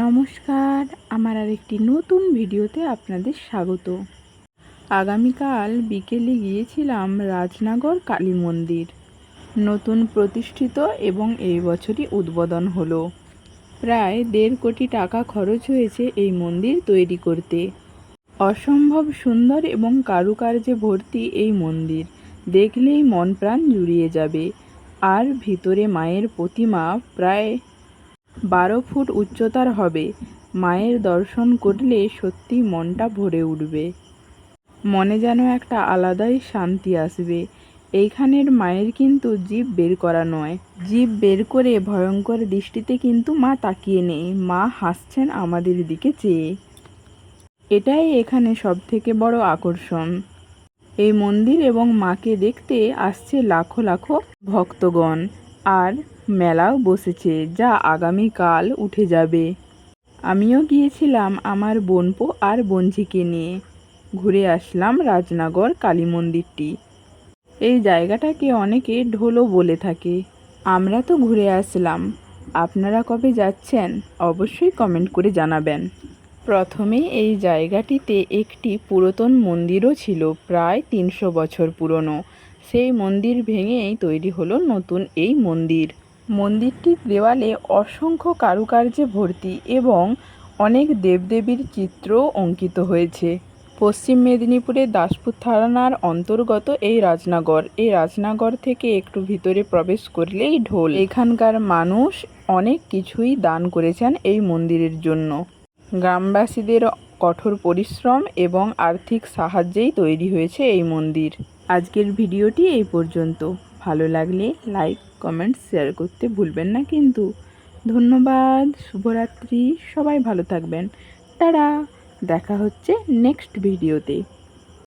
নমস্কার, আমার আর একটি নতুন ভিডিওতে আপনাদের স্বাগত। আগামীকাল বিকেলে গিয়েছিলাম রাজনগর কালী মন্দির। নতুন প্রতিষ্ঠিত এবং এই বছরই উদ্বোধন হলো। প্রায় দেড় কোটি টাকা খরচ হয়েছে এই মন্দির তৈরি করতে। অসম্ভব সুন্দর এবং কারুকার্যে ভর্তি এই মন্দির। দেখলেই মন প্রাণ জুড়িয়ে যাবে। আর ভিতরে মায়ের প্রতিমা প্রায় বারো ফুট উচ্চতার হবে। মায়ের দর্শন করলে সত্যি মনটা ভরে উঠবে। মনে যেন একটা আলাদাই শান্তি আসবে। এইখানের মায়ের কিন্তু জীব বের করা নয়। জীব বের করে ভয়ঙ্কর দৃষ্টিতে কিন্তু মা তাকিয়ে নেই। মা হাসছেন আমাদের দিকে চেয়ে। এটাই এখানে সবথেকে বড় আকর্ষণ। এই মন্দির এবং মাকে দেখতে আসছে লাখো লাখো ভক্তগণ। আর মেলাও বসেছে, যা আগামীকাল উঠে যাবে। আমিও গিয়েছিলাম আমার বোনপো আর বঞ্জিকে নিয়ে। ঘুরে আসলাম রাজনগর কালী মন্দিরটি। এই জায়গাটাকে অনেকে ঢোলও বলে থাকে। আমরা তো ঘুরে আসলাম। আপনারা কবে যাচ্ছেন, অবশ্যই কমেন্ট করে জানাবেন। প্রথমে এই জায়গাটিতে একটি পুরাতন মন্দিরও ছিল, প্রায় তিনশো বছর পুরনো। সেই মন্দির ভেঙেই তৈরি হলো নতুন এই মন্দির। মন্দিরটির দেওয়ালে অসংখ্য কারুকার্যে ভর্তি এবং অনেক দেবদেবীর চিত্রও অঙ্কিত হয়েছে। পশ্চিম মেদিনীপুরের দাসপুর থানার অন্তর্গত এই রাজনগর। এই রাজনগর থেকে একটু ভিতরে প্রবেশ করলেই ঢোল। এখানকার মানুষ অনেক কিছুই দান করেছেন এই মন্দিরের জন্য। গ্রামবাসীদের কঠোর পরিশ্রম এবং আর্থিক সাহায্যেই তৈরি হয়েছে এই মন্দির। আজকের ভিডিওটি এই পর্যন্ত। ভালো লাগলে লাইক, কমেন্ট, শেয়ার করতে ভুলবেন না কিন্তু। ধন্যবাদ, শুভরাত্রি, সবাই ভালো থাকবেন। তারা, দেখা হচ্ছে নেক্সট ভিডিওতে।